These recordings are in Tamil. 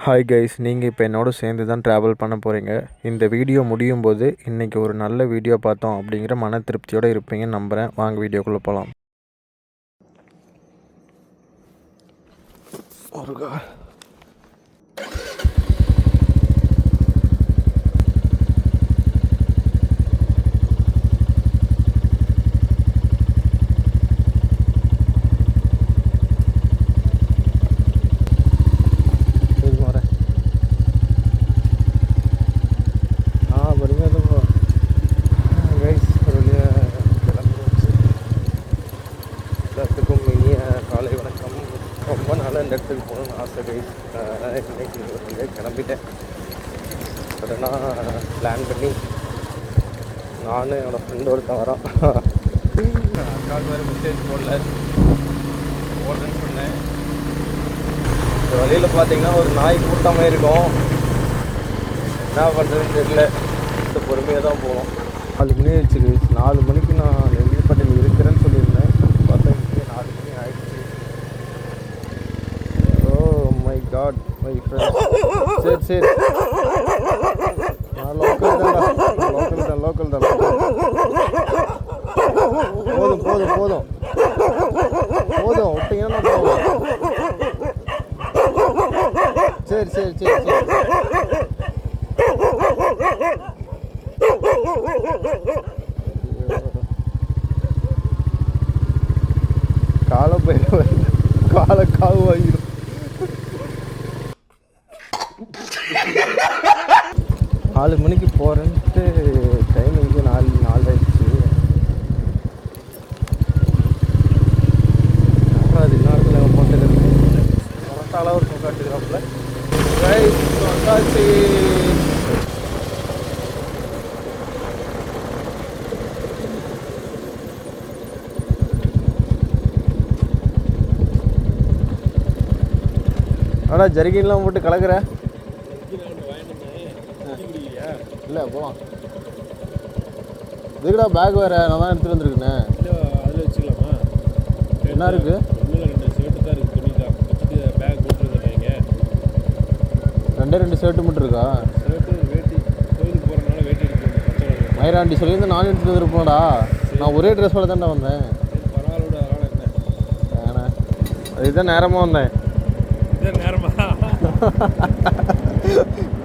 ஹாய் கைஸ் நீங்கள் இப்போ என்னோட சேர்ந்து தான் ட்ராவல் பண்ண போகிறீங்க இந்த வீடியோ முடியும் போது இன்றைக்கி ஒரு நல்ல வீடியோ பார்த்தோம் அப்படிங்கிற மன திருப்தியோடு இருப்பீங்கன்னு நம்புகிறேன் வாங்க வீடியோக்குள்ளே போகலாம் முருகா oh சரி வரேன் ஆ பொறுமையாக தான் போ கைஸ் ஒரு வழியாக கிளம்பிடுச்சு எல்லாத்துக்கும் இனிய காலை வணக்கம் ரொம்ப நாளாக இந்த இடத்துக்கு போகணும்னு ஆசை கைஸ் இன்னைக்கு ஒரு வழியாக கிளம்பிட்டேன் உடனே பிளான் பண்ணி நானும் என்னோடய ஃப்ரெண்டு ஒருத்தன் வரான். அக்காவுக்கு வேறு மெசேஜ் போடல போடுறேன்னு சொன்னேன் இந்த வழியில் பார்த்தீங்கன்னா ஒரு நாய் கூட்டமாக இருக்கும். என்ன பண்ணுறதுன்னு தெரியல. இந்த பொறுமையாக தான் போவோம். நாலு மணி ஆயிடுச்சு நாலு மணிக்கு நான் நெல்லிப்பட்டியில் இருக்கிறேன்னு சொல்லியிருந்தேன். பார்த்தா நாலு மணி ஆயிடுச்சு. Oh my God my friend சரி சரி. நான் லோக்கல் தான் தான் லோக்கல் தான். போதும் போதும் போதும். போதும் விட்டீங்கன்னா நான் சரி சரி சரி சரி. காலை போய் காலை காவு வாங்கி நாலு மணிக்கு போகிறேன்ட்டு டைம் இங்கே நாலு நாலு ஆயிடுச்சு அப்புறம் அது இன்னொரு நம்ம போட்டுக்கிறது கரெக்டாக ஒரு காட்டுக்கிறாப்புல ரைட் வந்தாச்சு ஆடா ஜரிகின்லாம் போட்டு கலக்குற? இல்லை போகலாம் இதுக்குடா பேக் வேறு நான் தான் எடுத்துகிட்டு வந்திருக்கேனே. அதில் வச்சுக்கலாமா? என்ன தான் இருக்குது தான் ரெண்டே ரெண்டு ஷர்ட்டு மட்டும் இருக்கா? மயிராண்டி சொல்லியிருந்து நானும் எடுத்துகிட்டு வந்திருப்போம்டா நான் ஒரே ட்ரெஸ்ஸோட தான்டா வந்தேன். வேணா அதுதான் நேரமாக வந்தேன். நேரமா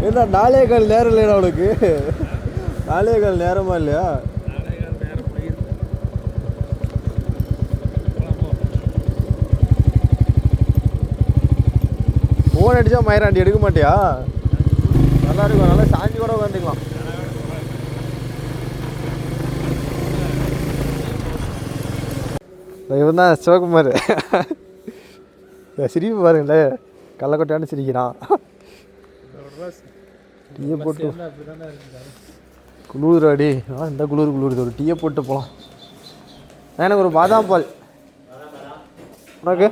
என்ன நாலே கால் நேரம் இல்லைடா உனக்கு? நாலே கால் நேரமா இல்லையா? கால் நேரம் ஃபோன் அடிச்சா மயிராண்டி எடுக்க மாட்டியா? நல்லா இருக்கும் நல்லா சாஞ்சி கூட உட்காந்துக்கலாம் இவன் தான் சிவகுமார் சிரிப்பு பாருங்களேன். கள்ளக்கொட்டான்னு சிரிக்கிறான். டீயை போட்டு குளிர் அடி இந்த குளிர் குளிர் ஒரு டீயை போட்டு போகலாம் எனக்கு ஒரு பாதாம் பால். உனக்கு?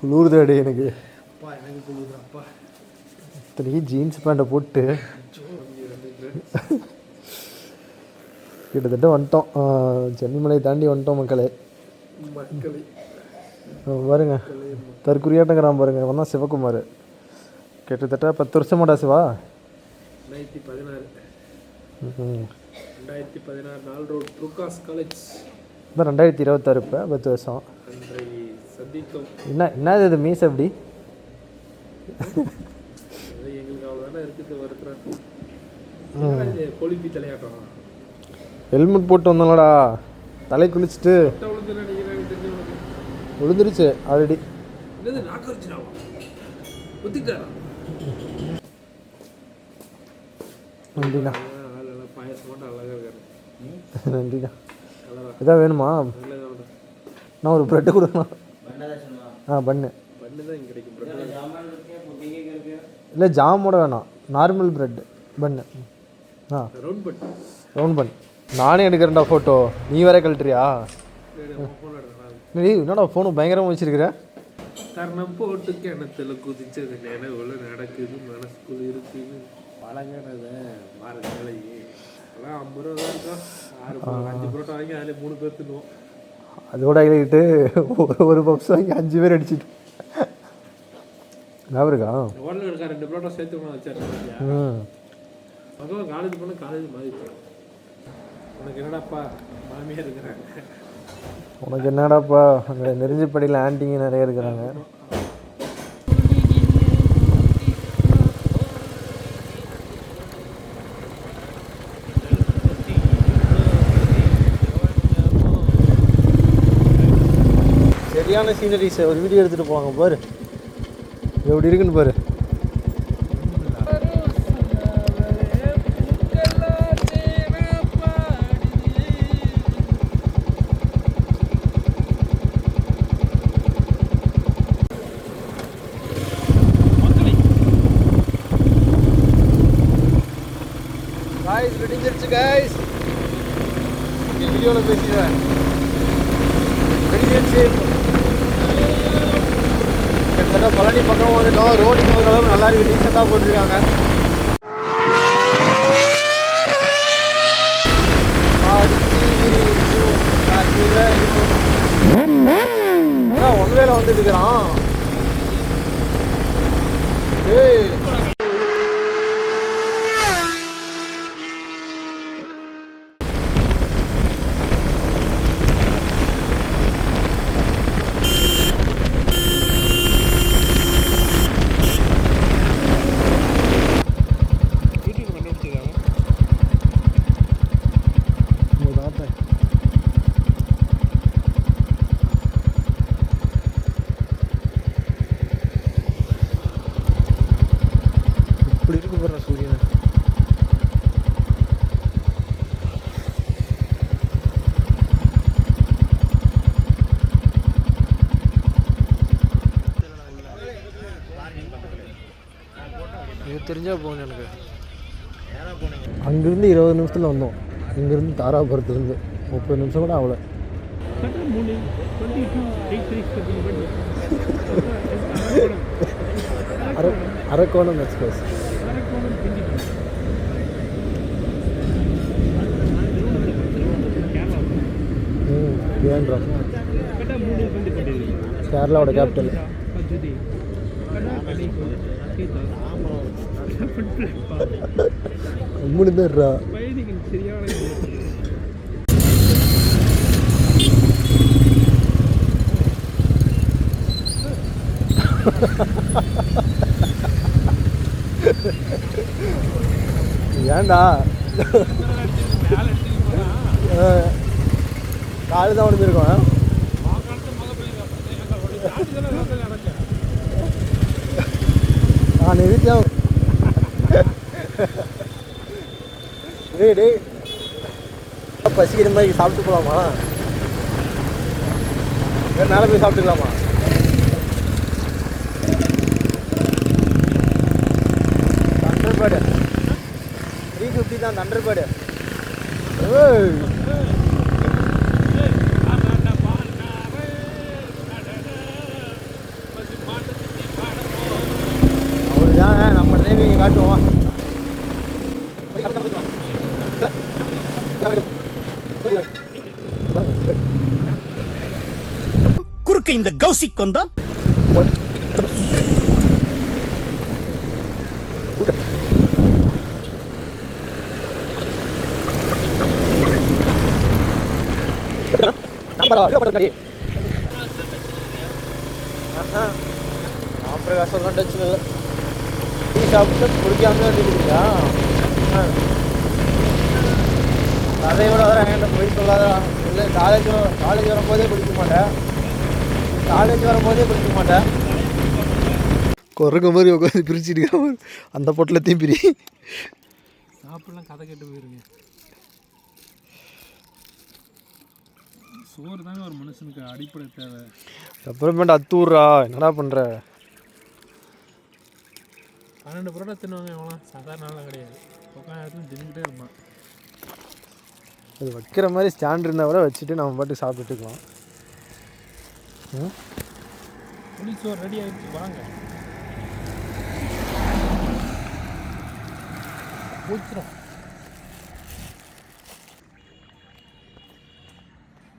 குளிர் அடி எனக்கு. இத்தனைக்கு ஜீன்ஸ் பேண்ட்டை போட்டு. கிட்டத்தட்ட வந்துட்டோம். சென்னிமலை தாண்டி வந்துட்டோம் மக்களே. பாருங்க. தற்குறியாட்டங்கிறான் பாருங்க. அவன் தான் சிவகுமார். கிட்டத்தட்ட பத்து வருஷமாடா சிவா? ரெண்டாயிரத்தி பதினாறு. ரெண்டாயிரத்தி பதினாறு நாள் ரோட் ப்ரூகாஸ் காலேஜ். இப்போ ரெண்டாயிரத்தி இருபத்தாறு இப்போ பத்து வருஷம். என்ன என்னது இது மீஸ் அப்படி அது எங்களுக்கு அவ்வளோதானே இருக்குது வருக்கிறேன் கொழுப்பி தலையாட்டம் ஹெல்மெட் போட்டு வந்தோம்லடா. தலை குளிச்சுட்டு. விழுந்துருச்சு ஆல்ரெடி நன்றிண்ணா நன்றிண்ணா இதான் வேணுமா? நான் ஒரு ப்ரெட்டு கொடுக்கணும். ஆ பண்ணு. பண்ணு தான் இங்கே கிடைக்கும் பிரெட் இல்லை ஜாமோட வேணாம். நார்மல் ப்ரெட் பண்ணு. ஆ. ரவுண்ட் பட் ரவுண்ட் பண்ணு. நானே எடுக்கிறேன்டா ஃபோட்டோ நீ வேற கழட்டுறியா? நீ என்னடா ஃபோனு பயங்கரமாக வச்சிருக்கிற? தர்ணம் போட்டு கிணத்துல குதிச்சது நினைவுல நடக்குது மனசுக்குள்ள இருக்குது. பழகினத மாற நிலையே அதெல்லாம் ஐம்பது ரூபா தான் இருக்கும் ஆறு பரோட்டா, அஞ்சு பரோட்டா வாங்கி அதில் மூணு பேர் தின்னுவோம். அதோட எழுதிட்டு ஒரு பப்ஸ் வாங்கி அஞ்சு பேர் அடிச்சிட்டு. ஞாபகம் இருக்கா? ஹோட்டலில் இருக்க ரெண்டு பரோட்டா சேர்த்து வச்சாரு ம். அதுவும் காலேஜ் போனால் காலேஜ் மாதிரி உனக்கு என்னடாப்பா? மாமியார் இருக்கிறாங்க. உனக்கு என்னடாப்பா? அங்கே ஆன்ட்டிங்க நிறைய இருக்கிறாங்க. சரியான சீனரிஸ் ஒரு வீடியோ எடுத்துகிட்டு போவாங்க பாரு. எப்படி இருக்குன்னு பாரு. பேசிடுவேன் வெடிஞ்சிருச்சு கிட்டத்தட்ட பழனி பக்கம் வந்துட்டோம் ரோடு அளவு நல்லா இருக்கு டீசெண்டாக போட்டிருக்காங்க ஒன் வேல வந்துட்டு இருக்கிறான். இது போகணும் எனக்கு? அங்கேருந்து இருபது நிமிஷத்தில் வந்தோம். இங்கேருந்து தாராபுரத்துலேருந்து. முப்பது நிமிஷம் கூட அவ்வளோ அர அரக்கோணம் எக்ஸ்பிரஸ். ம் கேரளாவோட கேபிட்டல் மூணு பேர்ரா பயணிகள் காலு தான் உடஞ்சிருக்கோம் நான் நிறுத்தியா டேய் டேய். பசிக்கிற மாதிரி சாப்பிட்டு போகலாமா வேறு நாளை போய் சாப்பிட்டுக்கலாமா? தண்டர்பேடு த்ரீ ஃபிஃப்டி தான் தண்டர்பேடு ஓ அவருதாங்க நம்ம டிரைவிங் காட்டுவோம் குறுக்க இந்த கௌசிக் வந்தா பிரகாசம் டச் இல்லை டீ சாப்பிட்டு குடிக்காம வந்துருக்கீங்களா கதையோட வர என்கிட்ட போய் இல்லை காலேஜ் காலேஜ் வரும்போதே குடிக்க மாட்டேன். காலேஜ் வரும்போதே குடிக்க மாட்டேன். குரங்க மாதிரி உட்காந்து பிரிச்சுட்டு அந்த பொட்டலத்தையும் பிரி. சாப்பிடலாம் கதை கேட்டு போயிருங்க. சோறு தாங்க ஒரு மனுஷனுக்கு அடிப்படை தேவை. அப்புறமேட்டு அத்தூர்ரா என்னடா பண்ணுற பன்னெண்டு பரோட்டா தின்னுவாங்க அவங்களாம் சாதாரண கிடையாது. உட்காந்து தின்னுக்கிட்டே இருப்பான். அது வைக்கிற மாதிரி ஸ்டாண்ட் இருந்தால் கூட வச்சுட்டு நம்ம பாட்டு சாப்பிட்டுக்கலாம். ம் புளிச்சோறு ரெடி ஆகிடுச்சு வாங்க. ஊற்றுறோம்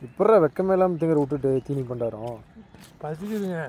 இப்போ வெக்கமே இல்லாமல் திங்கிற விட்டுட்டு தீனி பண்ணுறோம் பசிக்குதுங்க.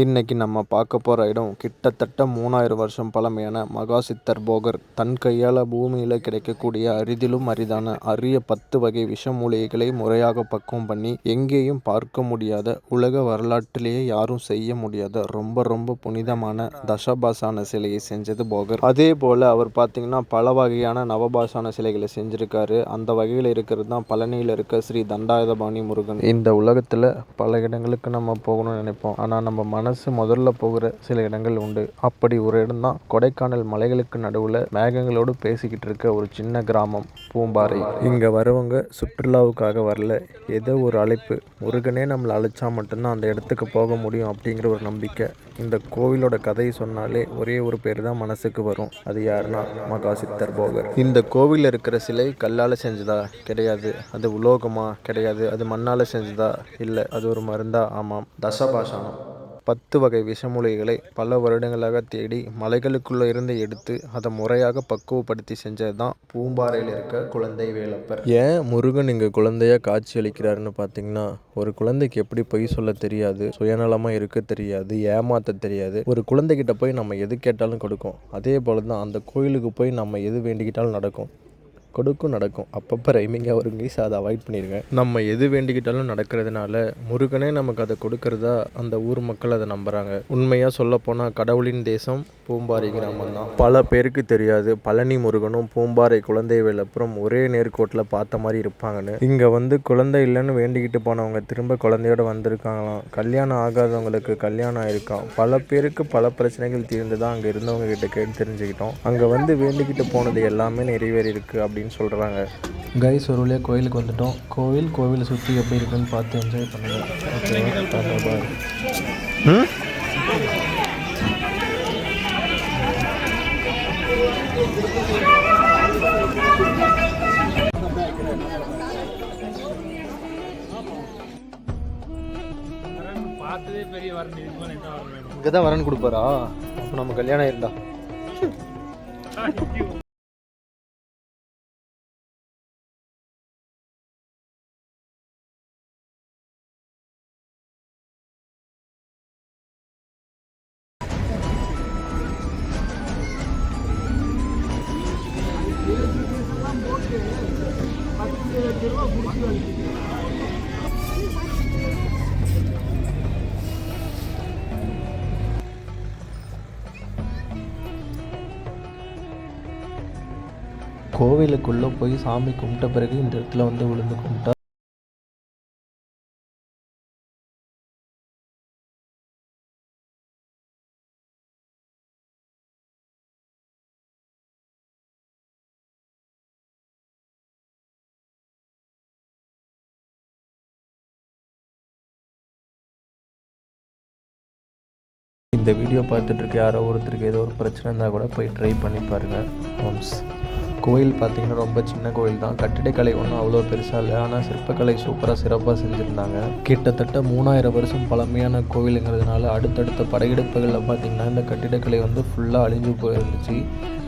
இன்னைக்கு நம்ம பார்க்க போகிற இடம் கிட்டத்தட்ட மூணாயிரம் வருஷம் பழமையான மகாசித்தர் போகர். தன் கையால் பூமியில் கிடைக்கக்கூடிய அரிதிலும் அரிதான அரிய பத்து வகை விஷ மூலிகைகளை முறையாக பக்குவம் பண்ணி எங்கேயும் பார்க்க முடியாத உலக வரலாற்றிலேயே யாரும் செய்ய முடியாத ரொம்ப ரொம்ப புனிதமான தசபாசான சிலையை செஞ்சது போகர். அதே போல் அவர் பார்த்தீங்கன்னா பல வகையான நவபாசான சிலைகளை செஞ்சுருக்காரு. அந்த வகையில் இருக்கிறது தான் பழனியில் இருக்க ஸ்ரீ தண்டாயுதபாணி முருகன். இந்த உலகத்தில் பல இடங்களுக்கு நம்ம போகணும்னு நினைப்போம். ஆனால் நம்ம மனசு முதல்ல போகிற சில இடங்கள் உண்டு. அப்படி ஒரு இடம் தான் கொடைக்கானல் மலைகளுக்கு நடுவில் மேகங்களோடு பேசிக்கிட்டு இருக்க ஒரு சின்ன கிராமம் பூம்பாறை. இங்கே வரவங்க சுற்றுலாவுக்காக வரல. ஏதோ ஒரு அழைப்பு. முருகனே நம்மளை அழைச்சா மட்டும்தான் அந்த இடத்துக்கு போக முடியும் அப்படிங்கிற ஒரு நம்பிக்கை. இந்த கோவிலோட கதையை சொன்னாலே ஒரே ஒரு பேர் தான் மனசுக்கு வரும். அது யாருன்னா மகாசித்தர் போகர். இந்த கோவிலில் இருக்கிற சிலை கல்லால் செஞ்சதா? கிடையாது. அது உலோகமா? கிடையாது. அது மண்ணால் செஞ்சதா? இல்லை அது ஒரு மருந்தா? ஆமாம். தசபாஷானம் பத்து வகை விஷமூலிகைகளை பல வருடங்களாக தேடி மலைகளுக்குள்ள இருந்து எடுத்து அதை முறையாக பக்குவப்படுத்தி செஞ்சது தான் பூம்பாறையில் இருக்க குழந்தை வேலப்பர். ஏன் முருகன் இங்கே குழந்தையா காட்சி அளிக்கிறாருன்னு பார்த்தீங்கன்னா ஒரு குழந்தைக்கு எப்படி பொய் சொல்ல தெரியாது சுயநலமாக இருக்க தெரியாது ஏமாத்த தெரியாது. ஒரு குழந்தைகிட்ட போய் நம்ம எது கேட்டாலும் கொடுக்கும். அதே போல தான் அந்த கோயிலுக்கு போய் நம்ம எது வேண்டிக்கிட்டாலும் நடக்கும். கொடுக்கும் நடக்கும். அப்பப்போ ரைமிங்காக வருங்க இங்கிலீஷ் அதை அவாய்ட் பண்ணிடுங்க நம்ம எது வேண்டிக்கிட்டாலும் நடக்கிறதுனால முருகனே நமக்கு அதை கொடுக்கறதா அந்த ஊர் மக்கள் அதை நம்புகிறாங்க உண்மையாக சொல்லப்போனால் கடவுளின் தேசம் பூம்பாறை கிராமம் தான். பல பேருக்கு தெரியாது. பழனி முருகனும் பூம்பாறை குழந்தை அப்புறம் ஒரே நேர்கோட்டில் பார்த்த மாதிரி இருப்பாங்கன்னு. இங்கே வந்து குழந்தை இல்லைன்னு வேண்டிக்கிட்டு போனவங்க திரும்ப குழந்தையோட வந்திருக்காங்களாம். கல்யாணம் ஆகாதவங்களுக்கு கல்யாணம் ஆயிருக்கான் பல பேருக்கு பல பிரச்சனைகள் தீர்ந்து தான் அங்கே இருந்தவங்க கிட்ட கேட்டு தெரிஞ்சுக்கிட்டோம். அங்கே வந்து வேண்டிக்கிட்டு போனது எல்லாமே நிறைவேறி இருக்குது அப்படி அப்படின்னு சொல்கிறாங்க கைஸ் ஒரு வழியாக கோயிலுக்கு வந்துட்டோம். கோவில் கோவிலை சுற்றி எப்படி இருக்குன்னு பார்த்து என்ஜாய் பண்ணுங்கள் ஓகே ம்? இங்கே தான் வரன் கொடுப்பாரா? அப்போ நம்ம கல்யாணம் இருந்தா கோவிலுக்குள்ளே போய் சாமி கும்பிட்ட பிறகு இந்த இடத்துல வந்து விழுந்து கும்பிட்டா இந்த வீடியோ பார்த்துட்ருக்க யாரோ ஒருத்தருக்கு ஏதோ ஒரு பிரச்சனை இருந்தால் கூட போய் ட்ரை பண்ணி பாருங்கள் ஹோம்ஸ் கோயில் பார்த்தீங்கன்னா ரொம்ப சின்ன கோயில் தான். கட்டிடக்கலை ஒன்றும் அவ்வளோ பெருசாக இல்லை. ஆனால் சிற்பக்கலை சூப்பராக சிறப்பாக செஞ்சுருந்தாங்க. கிட்டத்தட்ட மூணாயிரம் வருஷம் பழமையான கோவிலுங்கிறதுனால அடுத்தடுத்த படையெடுப்புகளில் பார்த்தீங்கன்னா இந்த கட்டிடக்கலை வந்து ஃபுல்லாக அழிஞ்சு போயிருந்துச்சு.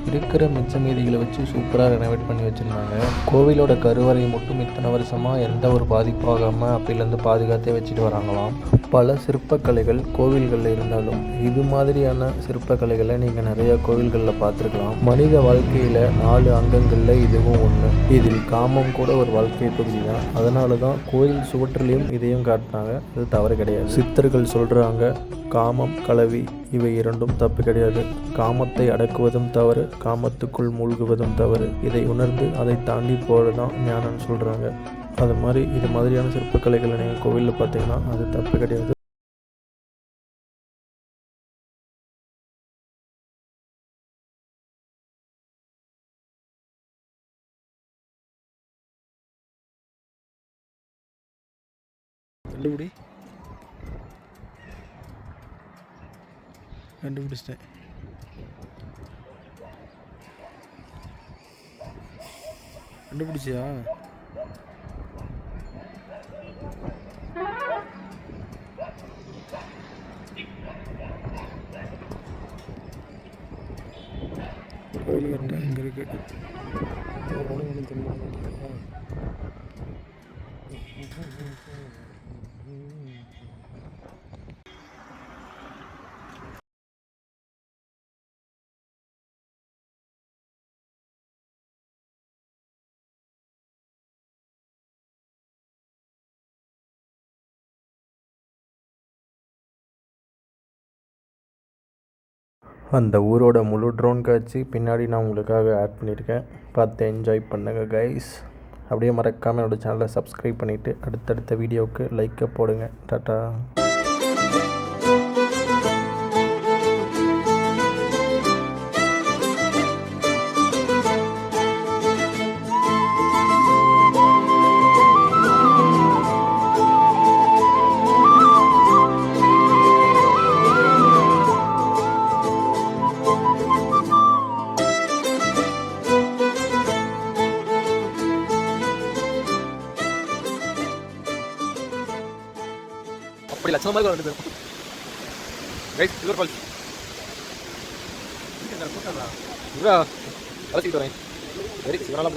இருக்கிற மிச்ச மீதிகளை வச்சு சூப்பராக ரெனோவேட் பண்ணி வச்சுருந்தாங்க. கோவிலோட கருவறை மட்டும் இத்தனை வருஷமாக எந்த ஒரு பாதிப்பாகாமல் அப்படிலேருந்து பாதுகாத்தே வச்சுட்டு வராங்களாம். பல சிற்பக்கலைகள் கோவில்களில் இருந்தாலும் இது மாதிரியான சிற்பக்கலைகளை நீங்கள் நிறையா கோவில்களில் பார்த்துருக்கலாம். மனித வாழ்க்கையில் நாலு அங்கங்களில் இதுவும் ஒன்று இதில் காமம் கூட ஒரு வாழ்க்கை பகுதி தான். அதனால தான் கோயில் சுவற்றிலையும் இதையும் காட்டினாங்க. அது தவறு கிடையாது. சித்தர்கள் சொல்கிறாங்க காமம் கலவி இவை இரண்டும் தப்பு கிடையாது. காமத்தை அடக்குவதும் தவறு காமத்துக்குள் மூழ்குவதும் தவறு. இதை உணர்ந்து அதை தாண்டி போகிறதான் ஞானம்னு சொல்கிறாங்க அது மாதிரி இது மாதிரியான சிற்பக்கலைகளை நீங்கள் கோவிலில் பார்த்தீங்கன்னா அது தப்பு கிடையாது. கண்டுபிடி. கண்டுபிடிச்சிட்டேன். கண்டுபிடிச்சியா? கோயில் கரெக்டாக இங்கே இருக்குது அந்த ஊரோட முழு ட்ரோன் காட்சி பின்னாடி நான் உங்களுக்காக ஆட் பண்ணியிருக்கேன். பார்த்து என்ஜாய் பண்ணுங்கள் கைஸ் அப்படியே மறக்காமல் என்னோடய சேனலை சப்ஸ்கிரைப் பண்ணிவிட்டு அடுத்தடுத்த வீடியோவுக்கு லைக்கை போடுங்க. டாட்டா. லட்சணமாக இருக்கும் ரெண்டு பேரும் இது ஒரு ஃபால்ஸ் இவ்வளோ அழைச்சிக்கிட்டு வரேன். வெரி சிவனாலாம்